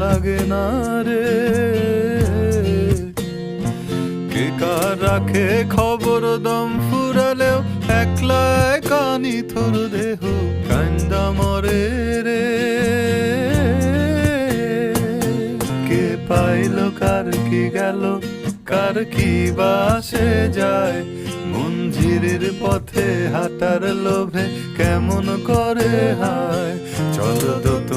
লাগে না রে। কে কার রাখে খবর দম ফুরালেও একলা কানি থর দেহ কান্দা মরে রে। কে পাইল, কার কি গেল, কার কি বাসে যায়। মঞ্জিরের পথে হাঁটার লোভে কেমন করে হায়। চলো তো